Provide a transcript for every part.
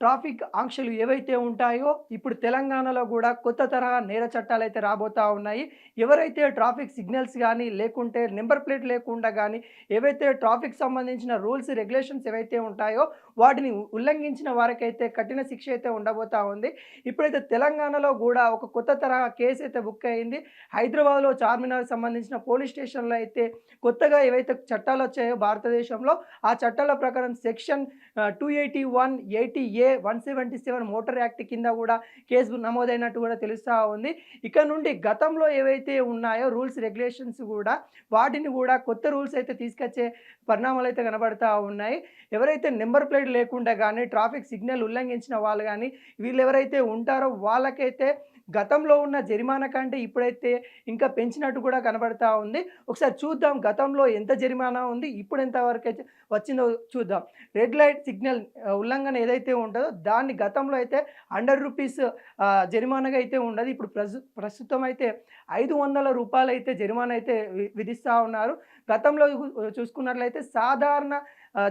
Traffic ఆంక్షలు ఏవైతే ఉంటాయో ఇప్పుడు తెలంగాణలో కూడా కొత్త తరహా నేర చట్టాలు అయితే రాబోతా ఉన్నాయి. ఎవరైతే ట్రాఫిక్ సిగ్నల్స్ కానీ లేకుంటే నెంబర్ ప్లేట్ లేకుండా కానీ ఏవైతే ట్రాఫిక్ సంబంధించిన రూల్స్ రెగ్యులేషన్స్ ఏవైతే ఉంటాయో వాటిని ఉల్లంఘించిన వారికైతే కఠిన శిక్ష అయితే ఉండబోతా ఉంది. ఇప్పుడైతే తెలంగాణలో కూడా ఒక కొత్త తరహా కేసు అయితే బుక్ అయింది. హైదరాబాద్లో చార్మినార్ సంబంధించిన పోలీస్ స్టేషన్లో అయితే కొత్తగా ఏవైతే చట్టాలు వచ్చాయో భారతదేశంలో ఆ చట్టాల ప్రకారం section two eighty one eighty A A one seventy seven motor act కింద కూడా కేసు నమోదైనట్టు కూడా తెలుస్తూ ఉంది. ఇక నుండి గతంలో ఏవైతే ఉన్నాయో రూల్స్ రెగ్యులేషన్స్ కూడా వాటిని కూడా కొత్త రూల్స్ అయితే తీసుకొచ్చే పరిణామాలు అయితే కనబడతా ఉన్నాయి. ఎవరైతే నెంబర్ ప్లేట్ లేకుండా కానీ ట్రాఫిక్ సిగ్నల్ ఉల్లంఘించిన వాళ్ళు కానీ వీళ్ళు ఎవరైతే ఉంటారో వాళ్ళకైతే గతంలో ఉన్న జరిమానా కంటే ఇప్పుడైతే ఇంకా పెంచినట్టు కూడా కనబడతా ఉంది. ఒకసారి చూద్దాం గతంలో ఎంత జరిమానా ఉంది ఇప్పుడు ఎంతవరకు అయితే వచ్చిందో చూద్దాం. రెడ్ లైట్ సిగ్నల్ ఉల్లంఘన ఏదైతే ఉంటుందో దాన్ని గతంలో అయితే హండ్రెడ్ రూపీస్ జరిమానాగా అయితే ఉండదు. ఇప్పుడు ప్రస్తు ప్రస్తుతం అయితే ఐదు వందల రూపాయలు అయితే జరిమానా అయితే విధిస్తూ ఉన్నారు. గతంలో చూసుకున్నట్లయితే సాధారణ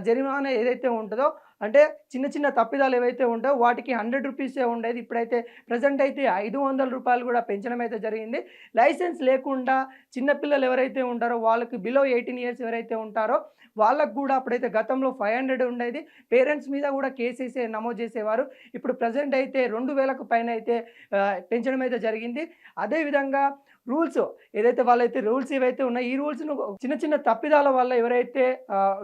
జరిమానా ఏదైతే ఉంటుందో అంటే చిన్న చిన్న తప్పిదాలు ఏవైతే ఉంటాయో వాటికి హండ్రెడ్ రూపీసే ఉండేది. ఇప్పుడైతే ప్రజెంట్ అయితే ఐదు వందల రూపాయలు కూడా పెంచడం అయితే జరిగింది. లైసెన్స్ లేకుండా చిన్నపిల్లలు ఎవరైతే ఉంటారో వాళ్ళకి బిలో ఎయిటీన్ ఇయర్స్ ఎవరైతే ఉంటారో వాళ్ళకు కూడా అప్పుడైతే గతంలో ఫైవ్ హండ్రెడ్ ఉండేది. పేరెంట్స్ మీద కూడా కేసెస్ నమోదు చేసేవారు. ఇప్పుడు ప్రజెంట్ అయితే రెండు వేలకు పైన అయితే పెంచడం అయితే జరిగింది. అదేవిధంగా రూల్స్ ఏదైతే వాళ్ళైతే రూల్స్ ఏవైతే ఉన్నాయో ఈ రూల్స్ను చిన్న చిన్న తప్పిదాల వల్ల ఎవరైతే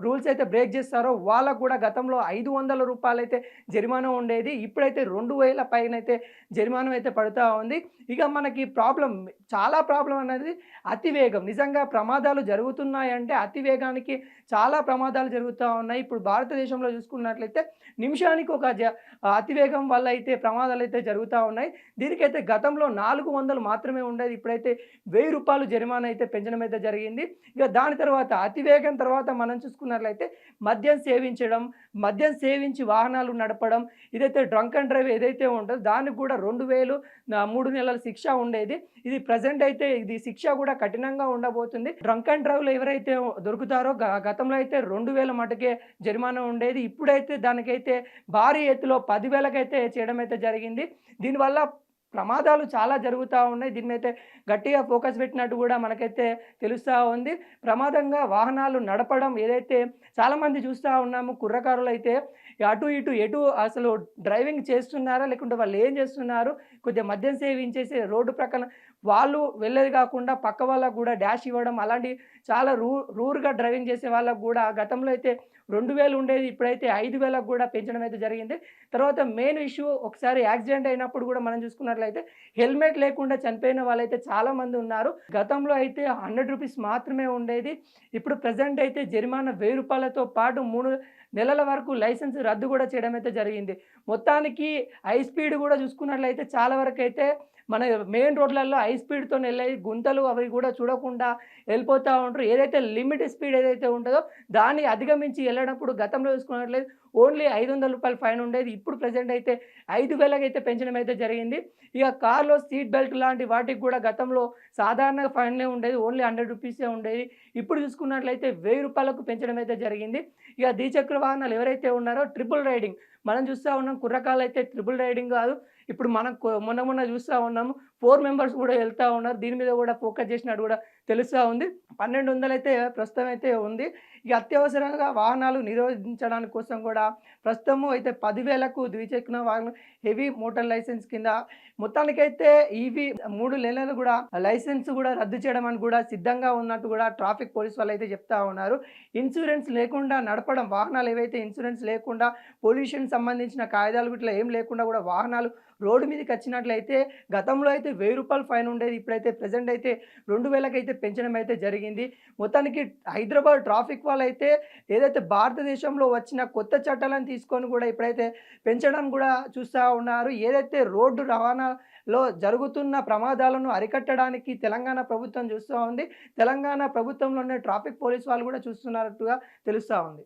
రూల్స్ అయితే బ్రేక్ చేస్తారో వాళ్ళకు కూడా గతంలో ఐదు వందల రూపాయలు అయితే జరిమానా ఉండేది. ఇప్పుడైతే రెండు వేల పైన అయితే జరిమానం అయితే పడుతూ ఉంది. ఇక మనకి ప్రాబ్లం చాలా ప్రాబ్లం అనేది అతివేగం. నిజంగా ప్రమాదాలు జరుగుతున్నాయంటే అతివేగానికి చాలా ప్రమాదాలు జరుగుతూ ఉన్నాయి. ఇప్పుడు భారతదేశంలో చూసుకున్నట్లయితే నిమిషానికి ఒక జ అతివేగం వల్ల అయితే ప్రమాదాలు అయితే జరుగుతూ ఉన్నాయి. దీనికైతే గతంలో నాలుగు వందలు మాత్రమే ఉండేది. ఇప్పుడైతే వెయ్యి రూపాయలు జరిమానా అయితే పెంచడం అయితే జరిగింది. ఇక దాని తర్వాత అతివేగం తర్వాత మనం చూసుకున్నట్లయితే మద్యం సేవించడం మద్యం సేవించి వాహనాలు నడపడం ఇదైతే డ్రంక్ అండ్ డ్రైవ్ ఏదైతే ఉంటుందో దానికి కూడా రెండు వేలు మూడు నెలల శిక్ష ఉండేది. ఇది ప్రజెంట్ అయితే ఇది శిక్ష కూడా కఠినంగా ఉండబోతుంది. డ్రంక్ అండ్ డ్రైవ్లో ఎవరైతే దొరుకుతారో గతంలో అయితే రెండు వేల మటుకే జరిమానా ఉండేది. ఇప్పుడైతే దానికైతే భారీ ఎత్తులో పదివేలకైతే చేయడం అయితే జరిగింది. దీనివల్ల ప్రమాదాలు చాలా జరుగుతూ ఉన్నాయి. దీని మీద అయితే గట్టిగా ఫోకస్ పెట్టినట్టు కూడా మనకైతే తెలుస్తూ ఉంది. ప్రమాదంగా వాహనాలు నడపడం ఏదైతే చాలామంది చూస్తూ ఉన్నాము కుర్రకారులు అయితే అటు ఇటు ఎటు అసలు డ్రైవింగ్ చేస్తున్నారా లేకుంటే వాళ్ళు ఏం చేస్తున్నారు కొద్దిగా మద్యం సేవించేసి రోడ్డు ప్రక్కన వాళ్ళు వెళ్ళేది కాకుండా పక్క వాళ్ళకు కూడా డాష్ ఇవ్వడం అలాంటి చాలా రూ రూర్గా డ్రైవింగ్ చేసే వాళ్ళకు కూడా గతంలో అయితే రెండు వేలు ఉండేది ఇప్పుడైతే ఐదు వేలకు కూడా పెంచడం అయితే జరిగింది. తర్వాత మెయిన్ ఇష్యూ ఒకసారి యాక్సిడెంట్ అయినప్పుడు కూడా మనం చూసుకున్నట్లయితే హెల్మెట్ లేకుండా చనిపోయిన వాళ్ళైతే చాలామంది ఉన్నారు. గతంలో అయితే హండ్రెడ్ రూపీస్ మాత్రమే ఉండేది. ఇప్పుడు ప్రజెంట్ అయితే జరిమానా వెయ్యి రూపాయలతో పాటు మూడు నెలల వరకు లైసెన్స్ రద్దు కూడా చేయడం అయితే జరిగింది. మొత్తానికి హై స్పీడ్ కూడా చూసుకున్నట్లయితే చాలా వరకు అయితే మన మెయిన్ రోడ్లలో హై స్పీడ్తో వెళ్ళే గుంతలు అవి కూడా చూడకుండా వెళ్ళిపోతూ ఉంటారు. ఏదైతే లిమిట్ స్పీడ్ ఏదైతే ఉంటుందో దాన్ని అధిగమించి వెళ్ళినప్పుడు గతంలో చూసుకున్నట్లయితే ఓన్లీ ఐదు వందల రూపాయలు ఫైన్ ఉండేది. ఇప్పుడు ప్రజెంట్ అయితే ఐదు వేలకు అయితే పెంచడం అయితే జరిగింది. ఇక కార్లో సీట్ బెల్ట్ లాంటి వాటికి కూడా గతంలో సాధారణ ఫైన్లే ఉండేది. ఓన్లీ హండ్రెడ్ రూపీసే ఉండేది. ఇప్పుడు చూసుకున్నట్లయితే వెయ్యి రూపాయలకు పెంచడం అయితే జరిగింది. ఇక ద్విచక్ర వాహనాలు ఎవరైతే ఉన్నారో ట్రిపుల్ రైడింగ్. మనం చూస్తూ ఉన్నాం కుర్రకాలు అయితే ట్రిపుల్ రైడింగ్ కాదు. ఇప్పుడు మనం మొన్న మొన్న చూస్తూ ఉన్నాము ఫోర్ మెంబర్స్ కూడా వెళ్తూ ఉన్నారు. దీని మీద కూడా ఫోకస్ చేసినట్టు కూడా తెలుస్తూ ఉంది. పన్నెండు వందలు అయితే ప్రస్తుతం అయితే ఉంది. ఇక అత్యవసరంగా వాహనాలు నిరోధించడానికి కోసం కూడా ప్రస్తుతము అయితే పదివేలకు ద్విచక్ర వాహనం హెవీ మోటార్ లైసెన్స్ కింద మొత్తానికైతే ఇవి మూడు నెలలు కూడా లైసెన్స్ కూడా రద్దు చేయడం అని కూడా సిద్ధంగా ఉన్నట్టు కూడా ట్రాఫిక్ పోలీస్ వాళ్ళు అయితే చెప్తా ఉన్నారు. ఇన్సూరెన్స్ లేకుండా నడపడం వాహనాలు ఏవైతే ఇన్సూరెన్స్ లేకుండా పొల్యూషన్ సంబంధించిన కాగితాలు ఇట్లా ఏం లేకుండా కూడా వాహనాలు రోడ్డు మీదకి వచ్చినట్లయితే గతంలో అయితే వెయ్యి రూపాయలు ఫైన్ ఉండేది. ఇప్పుడైతే ప్రజెంట్ అయితే రెండు వేలకైతే పెంచడం అయితే జరిగింది. మొత్తానికి హైదరాబాద్ ట్రాఫిక్ వాళ్ళు అయితే ఏదైతే భారతదేశంలో వచ్చిన కొత్త చట్టాలను తీసుకొని కూడా ఇప్పుడైతే పెంచడం కూడా చూస్తూ ఉన్నారు. ఏదైతే రోడ్డు రవాణాలో జరుగుతున్న ప్రమాదాలను అరికట్టడానికి తెలంగాణ ప్రభుత్వం చూస్తూ ఉంది. తెలంగాణ ప్రభుత్వంలోనే ట్రాఫిక్ పోలీస్ వాళ్ళు కూడా చూస్తున్నట్టుగా తెలుస్తూ ఉంది.